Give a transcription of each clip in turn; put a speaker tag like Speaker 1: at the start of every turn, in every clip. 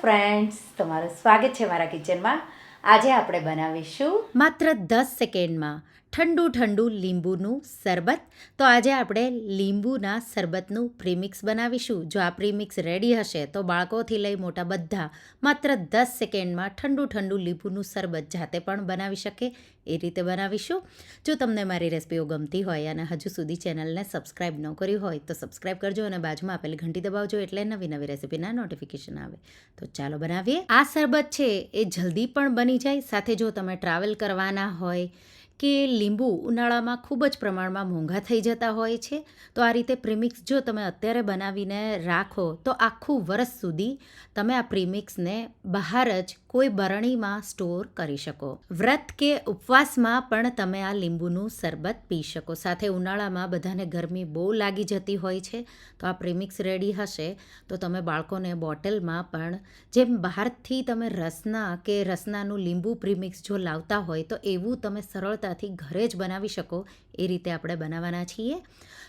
Speaker 1: Friends તમારું સ્વાગત છે મારા કિચનમાં આજે આપણે બનાવીશું
Speaker 2: માત્ર દસ સેકન્ડમાં ઠંડુ ઠંડુ લીંબુનું શરબત. તો આજે આપણે લીંબુના શરબતનું પ્રીમિક્સ બનાવીશું. જો આ પ્રીમિક્સ રેડી હશે, તો બાળકોથી લઈ મોટા બધા માત્ર દસ સેકન્ડમાં ઠંડુ ઠંડુ લીંબુનું શરબત જાતે પણ બનાવી શકે. એ રીતે બનાવીશું. જો તમને મારી રેસિપીઓ ગમતી હોય અને હજુ સુધી ચેનલને સબસ્ક્રાઇબ ન કર્યું હોય, તો સબસ્ક્રાઇબ કરજો અને બાજુમાં આપેલી ઘંટી દબાવજો એટલે નવી નવી રેસિપીના નોટિફિકેશન આવે. તો ચાલો બનાવીએ. આ શરબત છે, એ જલ્દી પણ બની જાય. સાથે જો તમે ટ્રાવેલ કરવાના હોય કે લીંબુ ઉનાળામાં ખૂબ જ પ્રમાણમાં મોંઘા થઈ જતા હોય છે. તો આ રીતે પ્રીમિક્સ જો તમે અત્યારે બનાવીને રાખો તો આખું વરસ સુધી તમે આ પ્રીમિક્સને બહાર જ કોઈ બરણીમાં સ્ટોર કરી શકો. વ્રત કે ઉપવાસમાં પણ તમે આ લીંબુનું શરબત પી શકો. સાથે ઉનાળામાં બધાને ગરમી બહુ લાગી જતી હોય છે, તો આ પ્રીમિક્સ રેડી હશે, તો તમે બાળકોને બોટલમાં પણ, જેમ બહારથી તમે રસના કે રસનાનું લીંબુ પ્રીમિક્સ જો લાવતા હોય, તો એવું તમે સરળતાથી ઘરે જ બનાવી શકો, એ રીતે આપણે બનાવવાના છીએ.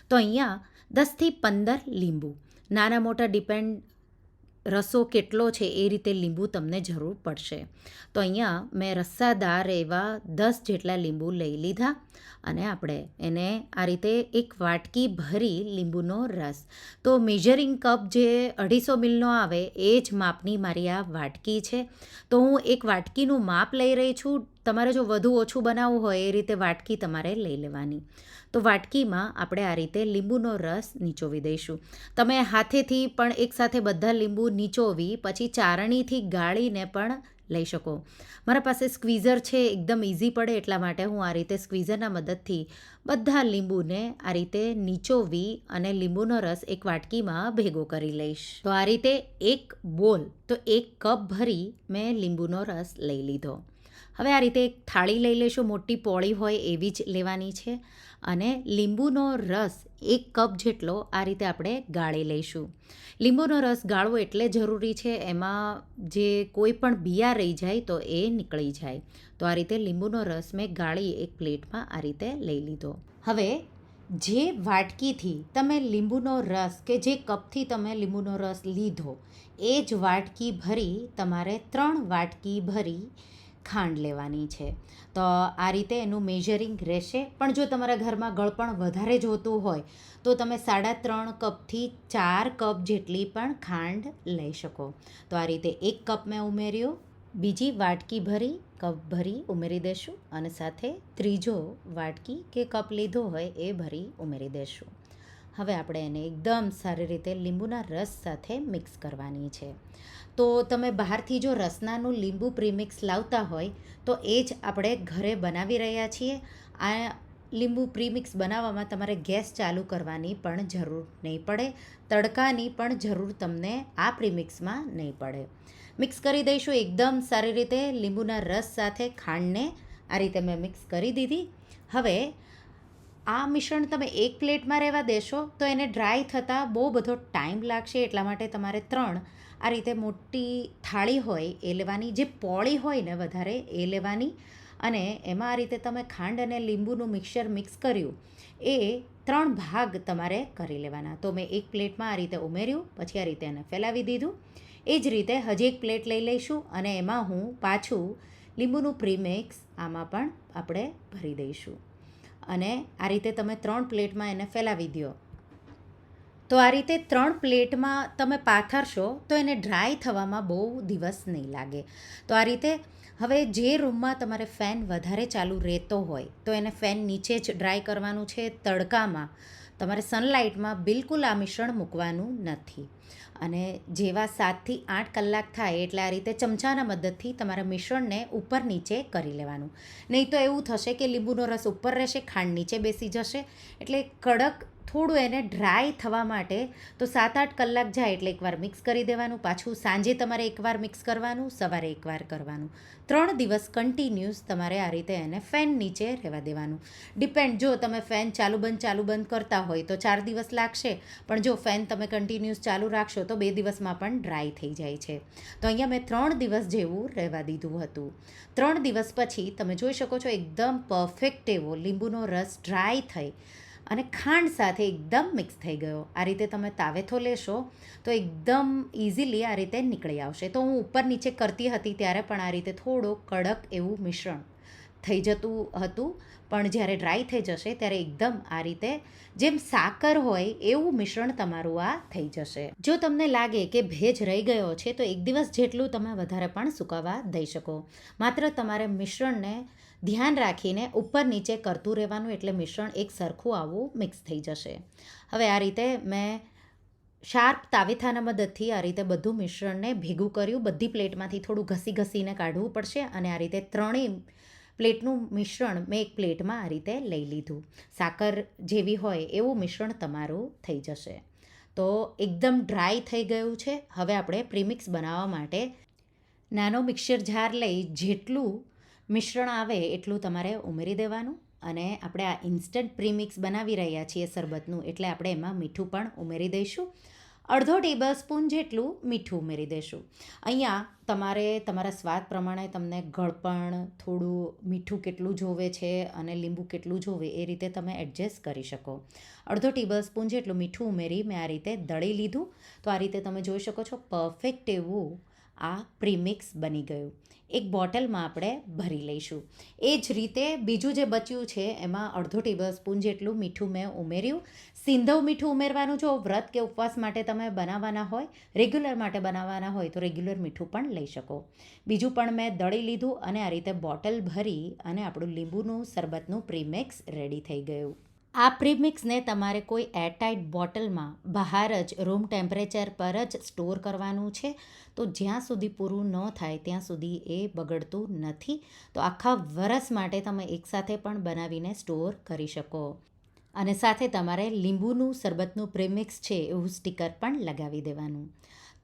Speaker 2: તો અહીંયા દસથી પંદર લીંબુ. નાના મોટા ડિપેન્ડ રસો કેટલો છે એ રીતે લીંબુ તમને જરૂર પડશે. તો અહીંયા મેં રસ્સાદાર એવા દસ જેટલા લીંબુ લઈ લીધા. અને આપણે એને આ રીતે એક વાટકી ભરી લીંબુનો રસ. તો મેજરિંગ કપ જે અઢીસો મિલનો આવે, એ જ માપની મારી આ વાટકી છે. તો હું એક વાટકીનું માપ લઈ રહી છું. તમારે જો વધુ ઓછું બનાવવું હોય, એ રીતે વાટકી તમારે લઈ લેવાની. તો વાટકીમાં આપણે આ રીતે લીંબુનો રસ નીચોવી દઈશું. તમે હાથેથી પણ એકસાથે બધા લીંબુ નીચોવી, પછી ચારણીથી ગાળીને પણ લઈ શકો. મારા પાસે સ્ક્વીઝર છે, એકદમ ઇઝી પડે એટલા માટે હું આ રીતે સ્ક્વીઝરના મદદથી બધા લીંબુને આ રીતે નીચોવી અને લીંબુનો રસ એક વાટકીમાં ભેગો કરી લઈશ. તો આ રીતે એક બોલ, તો એક કપ ભરી મેં લીંબુનો રસ લઈ લીધો. હવે આ રીતે એક થાળી લઈ લેશું, મોટી પોળી હોય એવી જ લેવાની છે. અને લીંબુનો રસ એક કપ જેટલો આ રીતે આપણે ગાળી લઈશું. લીંબુનો રસ ગાળવો એટલે જરૂરી છે એમાં જે કોઈ પણ બિયા રહી જાય તો એ નીકળી જાય. તો આ રીતે લીંબુનો રસ મેં ગાળી એક પ્લેટમાં આ રીતે લઈ લીધો. હવે જે વાટકીથી તમે લીંબુનો રસ કે જે કપથી તમે લીંબુનો રસ લીધો, એ જ વાટકી ભરી તમારે ત્રણ વાટકી ભરી ખાંડ લેવાની છે. તો આ રીતે એનું મેજરિંગ રહેશે. પણ જો તમારા ઘરમાં ગળપણ વધારે જોતું હોય, તો તમે સાડા ત્રણ કપથી ચાર કપ જેટલી પણ ખાંડ લઈ શકો. તો આ રીતે એક કપ મેં ઉમેર્યો, બીજી વાટકી ભરી, કપ ભરી ઉમેરી દેશું અને સાથે ત્રીજો વાટકી કે કપ લીધો હોય એ ભરી ઉમેરી દેશું. હવે આપણે એને એકદમ સારી રીતે લીંબુના રસ સાથે મિક્સ કરવાની છે. તો તમે બહારથી જો રસનાનું લીંબુ પ્રીમિક્સ લાવતા હોય, તો એ જ આપણે ઘરે બનાવી રહ્યા છીએ. આ લીંબુ પ્રીમિક્સ બનાવવામાં તમારે ગેસ ચાલુ કરવાની પણ જરૂર નહીં પડે, તડકાની પણ જરૂર તમને આ પ્રીમિક્સમાં નહીં પડે. મિક્સ કરી દઈશું એકદમ સારી રીતે લીંબુના રસ સાથે ખાંડને. આ રીતે મેં મિક્સ કરી દીધી. હવે આ મિશ્રણ તમે એક પ્લેટમાં રહેવા દેશો, તો એને ડ્રાય થતાં બહુ બધો ટાઈમ લાગશે. એટલા માટે તમારે ત્રણ, આ રીતે મોટી થાળી હોય એ લેવાની, જે પોળી હોય ને વધારે, એ લેવાની. અને એમાં આ રીતે તમે ખાંડ અને લીંબુનું મિક્સર મિક્સ કર્યું, એ ત્રણ ભાગ તમારે કરી લેવાના. તો મેં એક પ્લેટમાં આ રીતે ઉમેર્યું, પછી આ રીતે એને ફેલાવી દીધું. એ જ રીતે હજી એક પ્લેટ લઈ લઈશું અને એમાં હું પાછું લીંબુનું પ્રીમિક્સ આમાં પણ આપણે ભરી દઈશું. અને આ રીતે તમે ત્રણ પ્લેટમાં એને ફેલાવી દો. તો આ રીતે ત્રણ પ્લેટમાં તમે પાથરશો તો એને ડ્રાય થવામાં બહુ દિવસ નહીં લાગે. તો આ રીતે હવે જે રૂમમાં તમારે ફેન વધારે ચાલુ રહેતો હોય તો એને ફેન નીચે જ ડ્રાય કરવાનું છે તડકામાં. તમારે સનલાઇટમાં બિલકુલ આ મિશ્રણ મૂકવાનું નથી. અને જેવા સાતથી આઠ કલાક થાય એટલે આ રીતે ચમચાના મદદથી તમારા મિશ્રણને ઉપર નીચે કરી લેવાનું. નહીં તો એવું થશે કે લીંબુનો રસ ઉપર રહેશે, ખાંડ નીચે બેસી જશે. એટલે કડક થોડું એને ડ્રાય થવા માટે તો સાત આઠ કલાક જાય એટલે એકવાર મિક્સ કરી દેવાનું, પાછું સાંજે તમારે એકવાર મિક્સ કરવાનું, સવારે એકવાર કરવાનું. ત્રણ દિવસ કન્ટિન્યુઅસ તમારે આ રીતે એને ફેન નીચે રહેવા દેવાનું. ડિપેન્ડ જો તમે ફેન ચાલુ બંધ ચાલુ બંધ કરતા હોય તો ચાર દિવસ લાગશે, પણ જો ફેન તમે કન્ટિન્યુઅસ ચાલુ રાખશો તો બે દિવસમાં પણ ડ્રાય થઈ જાય છે. તો અહીંયા મેં ત્રણ દિવસ જેવું રહેવા દીધું હતું. ત્રણ દિવસ પછી તમે જોઈ શકો છો, એકદમ પરફેક્ટ એવો લીંબુનો રસ ડ્રાય થઈ. અને ખાંડ સાથે એકદમ મિક્સ થઈ ગયો. આ રીતે તમે તાવેથો લેશો તો એકદમ ઇઝીલી આ રીતે નીકળી આવશે. તો હું ઉપર નીચે કરતી હતી ત્યારે પણ આ રીતે થોડો કડક એવું મિશ્રણ થઈ જતું હતું. પણ જ્યારે ડ્રાય થઈ જશે ત્યારે એકદમ આ રીતે જેમ સાકર હોય એવું મિશ્રણ તમારું આ થઈ જશે. જો તમને લાગે કે ભેજ રહી ગયો છે તો એક દિવસ જેટલું તમે વધારે પણ સુકાવા દઈ શકો. માત્ર તમારે મિશ્રણને ધ્યાન રાખીને ઉપર નીચે કરતું રહેવાનું એટલે મિશ્રણ એક સરખું આવું મિક્સ થઈ જશે. હવે આ રીતે મેં શાર્પ તાવેથાના મદદથી આ રીતે બધું મિશ્રણને ભેગું કર્યું. બધી પ્લેટમાંથી થોડું ઘસી ઘસીને કાઢવું પડશે અને આ રીતે ત્રણેય પ્લેટનું મિશ્રણ મેં એક પ્લેટમાં આ રીતે લઈ લીધું. સાકર જેવી હોય એવું મિશ્રણ તમારું થઈ જશે. તો એકદમ ડ્રાય થઈ ગયું છે. હવે આપણે પ્રીમિક્સ બનાવવા માટે નાનો મિક્સર જાર લઈ જેટલું મિશ્રણ આવે એટલું તમારે ઉમેરી દેવાનું અને આપણે આ ઇન્સ્ટન્ટ પ્રીમિક્સ બનાવી રહ્યા છીએ શરબતનું એટલે આપણે એમાં મીઠું પણ ઉમેરી દઈશું. અડધો ટેબલ સ્પૂન જેટલું મીઠું ઉમેરી દઈશું. અહીંયા તમારે તમારા સ્વાદ પ્રમાણે તમને ગળપણ, થોડું મીઠું કેટલું જોવે છે અને લીંબુ કેટલું જોવે એ રીતે તમે એડજસ્ટ કરી શકો. અડધો ટેબલ સ્પૂન જેટલું મીઠું ઉમેરી મેં આ રીતે દળી લીધું. તો આ રીતે તમે જોઈ શકો છો પરફેક્ટ એવું આ પ્રીમિક્સ બની ગયું. એક બોટલમાં આપણે ભરી લઈશું. એ જ રીતે બીજું જે બચ્યું છે, એમાં અડધો ટેબલ સ્પૂન જેટલું મીઠું મેં ઉમેર્યું. સિંધવ મીઠું ઉમેરવાનું, જો વ્રત કે ઉપવાસ માટે તમે બનાવવાના હોય, રેગ્યુલર માટે બનાવવાના હોય, તો રેગ્યુલર મીઠું પણ લઈ શકો. બીજું પણ મેં દળી લીધું અને આ રીતે બોટલ ભરી અને આપણું લીંબુનું, શરબતનું પ્રીમિક્સ રેડી થઈ ગયું. આ પ્રીમિક્સને તમારે કોઈ એરટાઇટ બોટલમાં બહાર જ રૂમ ટેમ્પરેચર પર જ સ્ટોર કરવાનું છે. તો જ્યાં સુધી પૂરું ન થાય, ત્યાં સુધી એ બગડતું નથી. તો આખા વરસ માટે તમે એકસાથે પણ બનાવીને સ્ટોર કરી શકો. અને સાથે તમારે લીંબુનું, શરબતનું પ્રીમિક્સ છે એવું સ્ટીકર પણ લગાવી દેવાનું.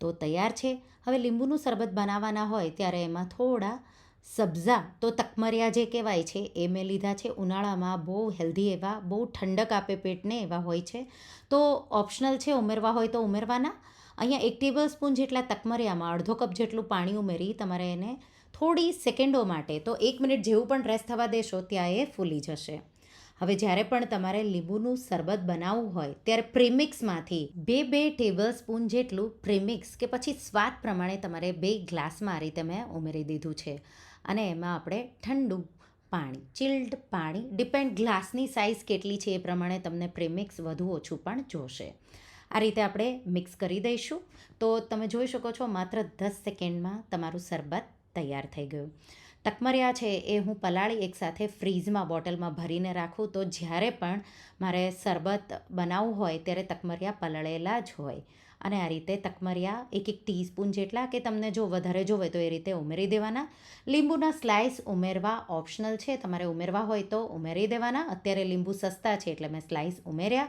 Speaker 2: તો તૈયાર છે. હવે લીંબુનું શરબત બનાવવાના હોય, ત્યારે એમાં થોડા સબ્ઝા તો તકમરિયા જે કહેવાય છે. એ મેં લીધા છે. ઉનાળામાં બહુ હેલ્ધી એવા, બહુ ઠંડક આપે પેટને એવા હોય છે. તો ઓપ્શનલ છે ઉમેરવા હોય તો ઉમેરવાના. અહીંયા એક ટેબલ સ્પૂન જેટલા તકમરિયામાં અડધો કપ જેટલું પાણી ઉમેરી તમારે એને થોડી સેકન્ડો માટે, તો એક મિનિટ જેવું પણ રેસ્ટ થવા દેશો, ત્યાં એ ફૂલી જશે. હવે જ્યારે પણ તમારે લીંબુનું શરબત બનાવવું હોય, ત્યારે પ્રીમિક્સમાંથી બે બે ટેબલ સ્પૂન જેટલું પ્રિમિક્સ કે પછી સ્વાદ પ્રમાણે તમારે બે ગ્લાસમાં આ રીતે મેં ઉમેરી દીધું છે. અને એમાં આપણે ઠંડુ પાણી ચિલ્ડ પાણી ડિપેન્ડ ગ્લાસની સાઇઝ કેટલી છે એ પ્રમાણે તમને પ્રિમિક્સ વધુ ઓછું પણ જોશે. આ રીતે આપણે મિક્સ કરી દઈશું. તો તમે જોઈ શકો છો માત્ર દસ સેકન્ડમાં તમારું શરબત તૈયાર થઈ ગયું. તકમરિયા છે એ હું પલાળી એકસાથે ફ્રીઝમાં બોટલમાં ભરીને રાખું તો જ્યારે પણ મારે શરબત બનાવવું હોય ત્યારે તકમરિયા પલળેલા જ હોય. અને આ રીતે તકમરિયા એક એક ટીસ્પૂન જેટલા કે તમને જો વધારે જોવે તો એ રીતે ઉમેરી દેવાના. લીંબુના સ્લાઇસ ઉમેરવા ઓપ્શનલ છે. તમારે ઉમેરવા હોય તો ઉમેરી દેવાના. અત્યારે લીંબુ સસ્તા છે એટલે મેં સ્લાઇસ ઉમેર્યા.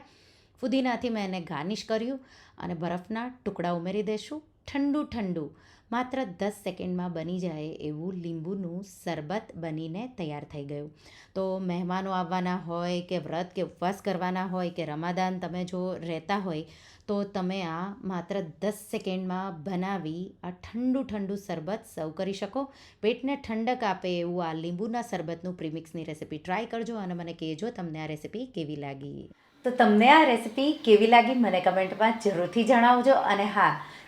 Speaker 2: ફુદીનાથી મેં એને ગાર્નિશ કર્યું અને બરફના ટુકડા ઉમેરી દઈશું ઠંડુ ઠંડુ માત્ર દસ સેકન્ડમાં બની જાય એવું લીંબુનું શરબત બનીને તૈયાર થઈ ગયું. તો મહેમાનો આવવાના હોય કે વ્રત કે ઉપવાસ કરવાના હોય કે રમાદાન તમે જો રહેતા હોય, તો તમે આ માત્ર દસ સેકન્ડમાં બનાવી આ ઠંડુ ઠંડુ શરબત સર્વ કરી શકો. પેટને ઠંડક આપે એવું આ લીંબુના શરબતનું પ્રીમિક્સની રેસિપી ટ્રાય કરજો અને મને કહેજો તમને આ રેસિપી કેવી લાગી.
Speaker 1: તો તમને આ રેસિપી કેવી લાગી મને કમેન્ટમાં જરૂરથી જણાવજો અને હા